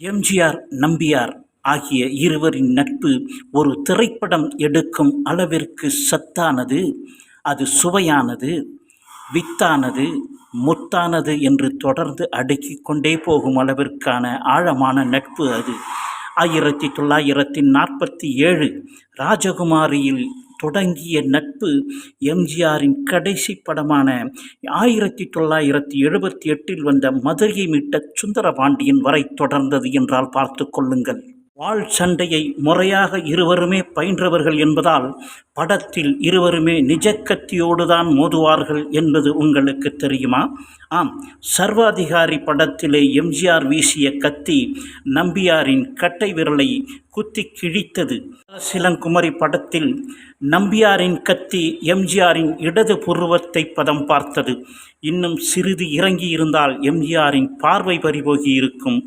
எம்ஜிஆர் நம்பியார் ஆகிய இருவரின் நட்பு ஒரு திரைப்படம் எடுக்கும் அளவிற்கு சத்தானது அது சுவையானது வித்தானது முத்தானது என்று தொடர்ந்து அடுக்கி கொண்டே போகும் அளவிற்கான ஆழமான நட்பு அது. ஆயிரத்தி தொள்ளாயிரத்தி நாற்பத்தி ஏழு ராஜகுமாரியில் தொடங்கிய நட்பு எம்ஜிஆரின் கடைசி படமான ஆயிரத்தி தொள்ளாயிரத்தி எழுபத்தி எட்டில் வந்த மதுரையை மீட்ட சுந்தரபாண்டியன் வரை தொடர்ந்தது என்றால் பார்த்து கொள்ளுங்கள். வாள் சண்டையை முறையாக இருவருமே பயின்றவர்கள் என்பதால் படத்தில் இருவருமே நிஜக்கத்தியோடு தான் மோதுவார்கள் என்பது உங்களுக்கு தெரியுமா? ஆம் சர்வாதிகாரி படத்திலே எம்ஜிஆர் வீசிய கத்தி நம்பியாரின் கட்டை விரலை குத்தி கிழித்தது. சிலங்குமரி படத்தில் நம்பியாரின் கத்தி எம்ஜிஆரின் இடது புருவத்தை பதம் பார்த்தது. இன்னும் சிறிது இறங்கி இருந்தால் எம்ஜிஆரின் பார்வை பறிபோகி இருக்கும்